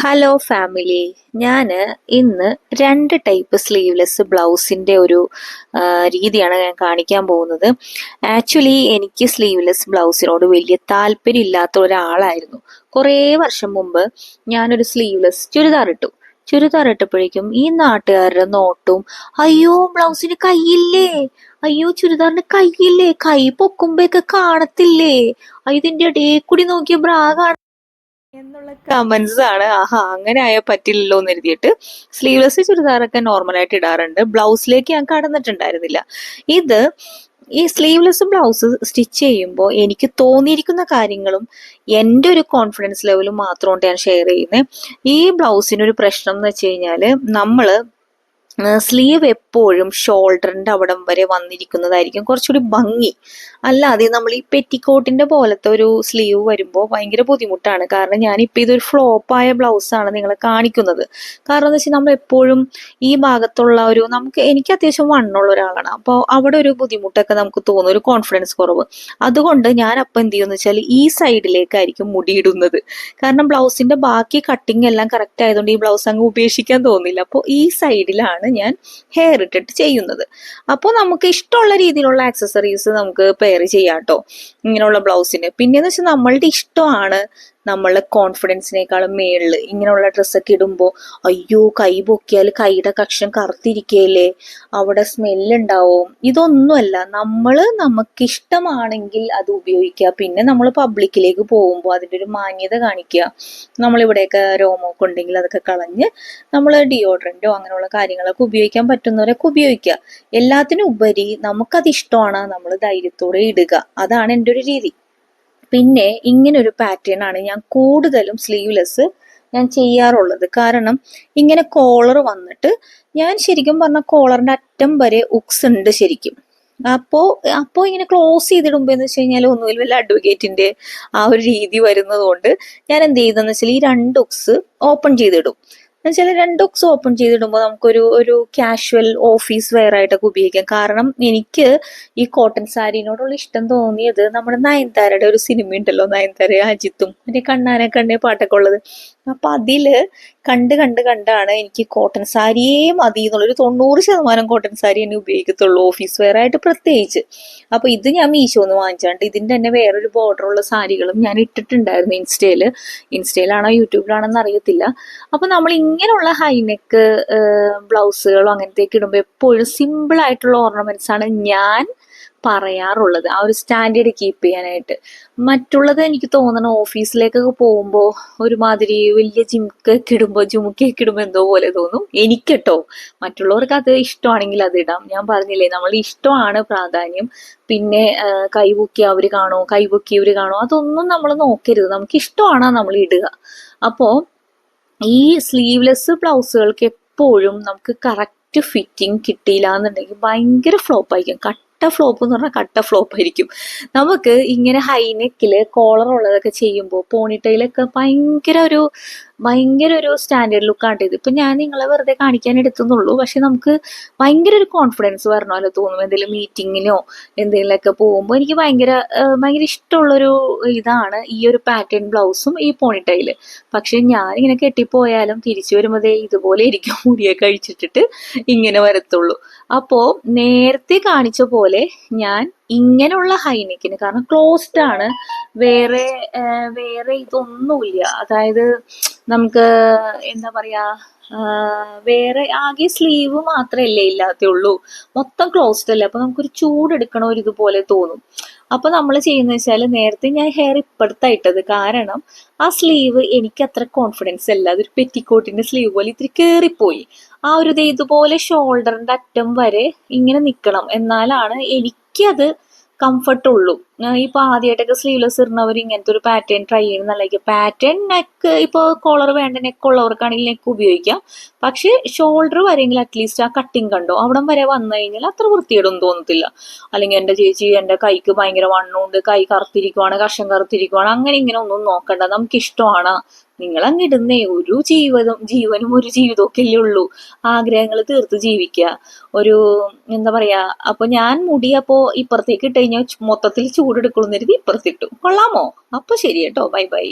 Hello family ഞാൻ ഇന്ന് രണ്ട് ടൈപ്പ് സ്ലീവ്ലെസ് ബ്ലൗസിന്റെ ഒരു രീതിയാണ് ഞാൻ കാണിക്കാൻ പോകുന്നത്. ആക്ച്വലി എനിക്ക് സ്ലീവ്ലെസ് ബ്ലൗസിനോട് വലിയ താല്പര്യം ഇല്ലാത്ത ഒരാളായിരുന്നു. കുറേ വർഷം മുമ്പ് ഞാനൊരു സ്ലീവ്ലെസ് ചുരിദാർ ഇട്ടു. ചുരിദാർ ഇട്ടപ്പോഴേക്കും ഈ നാട്ടുകാരുടെ നോട്ടും അയ്യോ ബ്ലൗസിന് കൈയില്ലേ? അയ്യോ ചുരിദാറിന് കൈയില്ലേ? കൈ പൊക്കുമ്പോഴൊക്കെ കാണത്തില്ലേ? ഇതിന്റെ ഇടയിൽ കൂടി നോക്കിയ ബ്രാ എന്നുള്ള കമന്റ്സ് ആണ്. ആഹാ അങ്ങനെ ആയാൽ പറ്റില്ലല്ലോ എന്ന് എഴുതിയിട്ട് സ്ലീവ്ലെസ് ചുരിദാറൊക്കെ നോർമൽ ആയിട്ട് ഇടാറുണ്ട്. ബ്ലൗസിലേക്ക് ഞാൻ കടന്നിട്ടുണ്ടായിരുന്നില്ല. ഇത് ഈ സ്ലീവ്ലെസ് ബ്ലൗസ് സ്റ്റിച്ച് ചെയ്യുമ്പോൾ എനിക്ക് തോന്നിയിരിക്കുന്ന കാര്യങ്ങളും എന്റെ ഒരു കോൺഫിഡൻസ് ലെവലും മാത്രമുണ്ട് ഞാൻ ഷെയർ ചെയ്യുന്നത് ഈ ബ്ലൗസിനൊരു പ്രശ്നം എന്ന് വെച്ച് കഴിഞ്ഞാൽ നമ്മൾ സ്ലീവ് എപ്പോഴും ഷോൾഡറിന്റെ അവിടം വരെ വന്നിരിക്കുന്നതായിരിക്കും. കുറച്ചുകൂടി ഭംഗി. അല്ലാതെ നമ്മൾ ഈ പെറ്റിക്കോട്ടിന്റെ പോലത്തെ ഒരു സ്ലീവ് വരുമ്പോൾ ഭയങ്കര ബുദ്ധിമുട്ടാണ്. കാരണം ഞാനിപ്പോൾ ഇതൊരു ഫ്ലോപ്പായ ബ്ലൗസാണ് നിങ്ങളെ കാണിക്കുന്നത്. കാരണം എന്ന് വെച്ചാൽ നമ്മൾ എപ്പോഴും ഈ ഭാഗത്തുള്ള ഒരു നമുക്ക് എനിക്ക് അത്യാവശ്യം വണ്ണുള്ള ഒരാളാണ്. അപ്പോൾ അവിടെ ഒരു ബുദ്ധിമുട്ടൊക്കെ നമുക്ക് തോന്നും ഒരു കോൺഫിഡൻസ് കുറവ്. അതുകൊണ്ട് ഞാൻ അപ്പം എന്ത് ചെയ്യുമെന്ന് വെച്ചാൽ ഈ സൈഡിലേക്കായിരിക്കും മുടിയിടുന്നത്. കാരണം ബ്ലൗസിന്റെ ബാക്കി കട്ടിങ് എല്ലാം കറക്റ്റ് ആയതുകൊണ്ട് ഈ ബ്ലൗസ് അങ്ങ് ഉപേക്ഷിക്കാൻ തോന്നില്ല. അപ്പോൾ ഈ സൈഡിലാണ് ഞാൻ ഹെയർ ഇട്ടിട്ട് ചെയ്യുന്നത്. അപ്പോൾ നമുക്ക് ഇഷ്ടമുള്ള രീതിയിലുള്ള ആക്സസറീസ് നമുക്ക് പെയർ ചെയ്യാം കേട്ടോ ഇങ്ങനെയുള്ള ബ്ലൗസിന് പിന്നെയെന്ന് വെച്ചാൽ നമ്മളുടെ ഇഷ്ടമാണ് നമ്മളുടെ കോൺഫിഡൻസിനേക്കാളും മേളിൽ ഇങ്ങനെയുള്ള ഡ്രസ്സൊക്കെ ഇടുമ്പോൾ അയ്യോ കൈ പൊക്കിയാൽ കൈയുടെ കക്ഷം കറുത്തിരിക്കുകയല്ലേ അവിടെ സ്മെല്ലുണ്ടാവും ഇതൊന്നുമല്ല നമ്മൾ നമുക്കിഷ്ടമാണെങ്കിൽ അത് ഉപയോഗിക്കുക. പിന്നെ നമ്മൾ പബ്ലിക്കിലേക്ക് പോകുമ്പോൾ അതിന്റെ ഒരു മാന്യത കാണിക്കുക. നമ്മളിവിടെയൊക്കെ രോമമൊക്കെ ഉണ്ടെങ്കിൽ അതൊക്കെ കളഞ്ഞ് നമ്മൾ ഡിയോഡ്രന്റോ അങ്ങനെയുള്ള കാര്യങ്ങളൊക്കെ ഉപയോഗിക്കാൻ പറ്റുന്നവരൊക്കെ ഉപയോഗിക്കുക. എല്ലാത്തിനും ഉപരി നമുക്കത് ഇഷ്ടമാണ് നമ്മൾ ധൈര്യത്തോടെ ഇടുക. അതാണ് എന്റെ ഒരു രീതി. പിന്നെ ഇങ്ങനെ ഒരു പാറ്റേൺ ആണ് ഞാൻ കൂടുതലും സ്ലീവ്ലെസ് ഞാൻ ചെയ്യാറുള്ളത്. കാരണം ഇങ്ങനെ കോളർ വന്നിട്ട് ഞാൻ ശരിക്കും പറഞ്ഞ കോളറിന്റെ അറ്റം വരെ ഉക്സ് ഉണ്ട് ശരിക്കും. അപ്പോ അപ്പോ ഇങ്ങനെ ക്ലോസ് ചെയ്തിടുമ്പോ എന്ന് വെച്ച് കഴിഞ്ഞാൽ ഒന്നുമില്ല വല്ല അഡ്വക്കേറ്റിന്റെ ആ ഒരു രീതി വരുന്നത് കൊണ്ട് ഞാൻ എന്ത് ചെയ്തെന്ന് വെച്ചാൽ ഈ രണ്ട് ഉക്സ് ഓപ്പൺ ചെയ്തിടും. എന്നുവെച്ചാൽ രണ്ട് ഉക്സ് ഓപ്പൺ ചെയ്തിടുമ്പോൾ നമുക്കൊരു ഒരു കാഷ്വൽ ഓഫീസ് വെയർ ആയിട്ടൊക്കെ ഉപയോഗിക്കാം. കാരണം എനിക്ക് ഈ കോട്ടൺ സാരിനോടുള്ള ഇഷ്ടം തോന്നിയത് നമ്മുടെ നയൻതാരയുടെ ഒരു സിനിമ ഉണ്ടല്ലോ നയൻതാര അജിത്തും. മറ്റേ കണ്ണാനെ കണ്ണേ പാട്ടൊക്കെ ഉള്ളത്. അപ്പൊ അതിൽ കണ്ട് കണ്ട് കണ്ടാണ് എനിക്ക് കോട്ടൺ സാരിയേ മതി എന്നുള്ളൊരു തൊണ്ണൂറ് ശതമാനം കോട്ടൺ സാരി തന്നെ ഉപയോഗിക്കത്തുള്ളൂ ഓഫീസ് വെയർ ആയിട്ട് പ്രത്യേകിച്ച്. അപ്പോൾ ഇത് ഞാൻ മീശോന്ന് വാങ്ങിച്ചാണ്ട് ഇതിന്റെ തന്നെ വേറൊരു ബോർഡർ ഉള്ള സാരികളും ഞാൻ ഇട്ടിട്ടുണ്ടായിരുന്നു ഇൻസ്റ്റയിൽ. ഇൻസ്റ്റയിലാണോ യൂട്യൂബിലാണെന്ന് അറിയത്തില്ല. അപ്പൊ നമ്മൾ ഇങ്ങനെയുള്ള ഹൈനെക്ക് ബ്ലൗസുകളോ അങ്ങനത്തേക്ക് ഇടുമ്പോൾ എപ്പോഴും സിമ്പിൾ ആയിട്ടുള്ള ഓർണമെന്റ്സ് ആണ് ഞാൻ പറയാറുള്ളത്. ആ ഒരു സ്റ്റാൻഡേർഡ് കീപ്പ് ചെയ്യാനായിട്ട്. മറ്റുള്ളത് എനിക്ക് തോന്നണം ഓഫീസിലേക്കൊക്കെ പോകുമ്പോൾ ഒരുമാതിരി വലിയ ജിമുക്കൊക്കെ ഇടുമ്പോൾ ജുമുക്കൊക്കെ ഇടുമ്പോൾ എന്തോ പോലെ തോന്നും. എനിക്ക് കേട്ടോ മറ്റുള്ളവർക്ക് അത് ഇഷ്ടമാണെങ്കിൽ അത് ഇടാം. ഞാൻ പറഞ്ഞില്ലേ നമ്മൾ ഇഷ്ടമാണ് പ്രാധാന്യം. പിന്നെ കൈപൊക്കി അവർ കാണോ കൈപൊക്കി ഇവർ കാണോ. അതൊന്നും നമ്മൾ നോക്കരുത്. നമുക്ക് ഇഷ്ടമാണ് നമ്മൾ ഇടുക. അപ്പോൾ ഈ സ്ലീവ്ലെസ് ബ്ലൗസുകൾക്ക് എപ്പോഴും നമുക്ക് കറക്റ്റ് ഫിറ്റിംഗ് കിട്ടിയില്ല എന്നുണ്ടെങ്കിൽ ഭയങ്കര ഫ്ലോപ്പ് ആയിരിക്കും. കട്ട ഫ്ലോപ്പ് എന്ന് പറഞ്ഞാൽ കട്ട ഫ്ലോപ്പ് ആയിരിക്കും. നമുക്ക് ഇങ്ങനെ ഹൈനെക്കിൽ കോളർ ഉള്ളതൊക്കെ ചെയ്യുമ്പോൾ പോണിട്ടയിലൊക്കെ ഭയങ്കര ഒരു ഭയങ്കര ഒരു സ്റ്റാൻഡേർഡ് ലുക്കാണ് ഇത് ഇപ്പം ഞാൻ നിങ്ങളെ വെറുതെ കാണിക്കാൻ എടുത്തുന്നുള്ളൂ. പക്ഷെ നമുക്ക് ഭയങ്കര ഒരു കോൺഫിഡൻസ് വരണമല്ലോ തോന്നും. എന്തെങ്കിലും മീറ്റിങ്ങിനോ എന്തെങ്കിലുമൊക്കെ പോകുമ്പോൾ എനിക്ക് ഭയങ്കര ഭയങ്കര ഇഷ്ടമുള്ളൊരു ഇതാണ് ഈ ഒരു പാറ്റേൺ ബ്ലൗസും ഈ പോണിട്ടയിൽ പക്ഷെ ഞാൻ ഇങ്ങനെ കെട്ടിപ്പോയാലും തിരിച്ചു വരുമ്പോഴേ ഇതുപോലെ ഇരിക്കും മുടിയെ കഴിച്ചിട്ടിട്ട് ഇങ്ങനെ വരത്തുള്ളൂ. അപ്പോൾ നേരത്തെ കാണിച്ച പോലെ ഞാൻ ഇങ്ങനെയുള്ള ഹൈനെക്കിന്. കാരണം ക്ലോസ്ഡ് ആണ്. വേറെ വേറെ ഇതൊന്നുമില്ല. അതായത് നമുക്ക് എന്താ പറയാ വേറെ ആകെ സ്ലീവ് മാത്രമല്ലേ ഇല്ലാത്തുള്ളൂ മൊത്തം ക്ലോസ്ഡ് അല്ലേ? അപ്പൊ നമുക്കൊരു ചൂടെടുക്കണ ഒരു ഇതുപോലെ തോന്നും. അപ്പൊ നമ്മൾ ചെയ്യുന്ന വെച്ചാൽ നേരത്തെ ഞാൻ ഹെയർ ഇപ്പടുത്തായിട്ടത് കാരണം ആ സ്ലീവ് എനിക്ക് അത്ര കോൺഫിഡൻസ് അല്ല. അതൊരു പെറ്റിക്കോട്ടിന്റെ സ്ലീവ് പോലെ ഇത്തിരി കേറിപ്പോയി. ആ ഒരു ഇതുപോലെ ഷോൾഡറിന്റെ അറ്റം വരെ ഇങ്ങനെ നിൽക്കണം എന്നാലാണ് എനിക്കത് കംഫർട്ട് ഇപ്പൊ ആദ്യമായിട്ടൊക്കെ സ്ലീവ്ലെസ് ഇടുന്നവർ ഇങ്ങനത്തെ ഒരു പാറ്റേൺ ട്രൈ ചെയ്യുന്നതായിരിക്കും പാറ്റേൺ നെക്ക് ഇപ്പോൾ കോളർ വേണ്ട നെക്ക് ഉള്ളവർക്കാണെങ്കിൽ നെക്ക് ഉപയോഗിക്കാം. പക്ഷേ ഷോൾഡർ വരെയെങ്കിൽ അറ്റ്ലീസ്റ്റ് ആ കട്ടിങ് കണ്ടോ? അവിടം വരെ വന്നു കഴിഞ്ഞാൽ അത്ര വൃത്തിയിടൊന്നും തോന്നത്തില്ല. അല്ലെങ്കിൽ എന്റെ ചേച്ചി എന്റെ കൈക്ക് ഭയങ്കര വണ്ണമുണ്ട് കൈ കറുത്തിരിക്കുവാണ് കഷം കറുത്തിരിക്കുവാണ് അങ്ങനെ ഇങ്ങനെ ഒന്നും നോക്കണ്ട. നമുക്ക് ഇഷ്ടമാണ് നിങ്ങൾ അങ്ങ് ഇടുന്നേ ഒരു ജീവിതം ജീവനും ഒരു ജീവിതവും ഒക്കെ അല്ലേ ഉള്ളൂ. ആഗ്രഹങ്ങൾ തീർത്ത് ജീവിക്കുക. ഒരു എന്താ പറയാ അപ്പൊ ഞാൻ മുടി അപ്പോ ഇപ്പുറത്തേക്ക് ഇട്ട് കഴിഞ്ഞാൽ മൊത്തത്തിൽ ചൂടെടുക്കുള്ളൂ കരുതി ഇപ്പുറത്തിട്ടു. കൊള്ളാമോ? അപ്പൊ ശരി കേട്ടോ ബൈ ബൈ.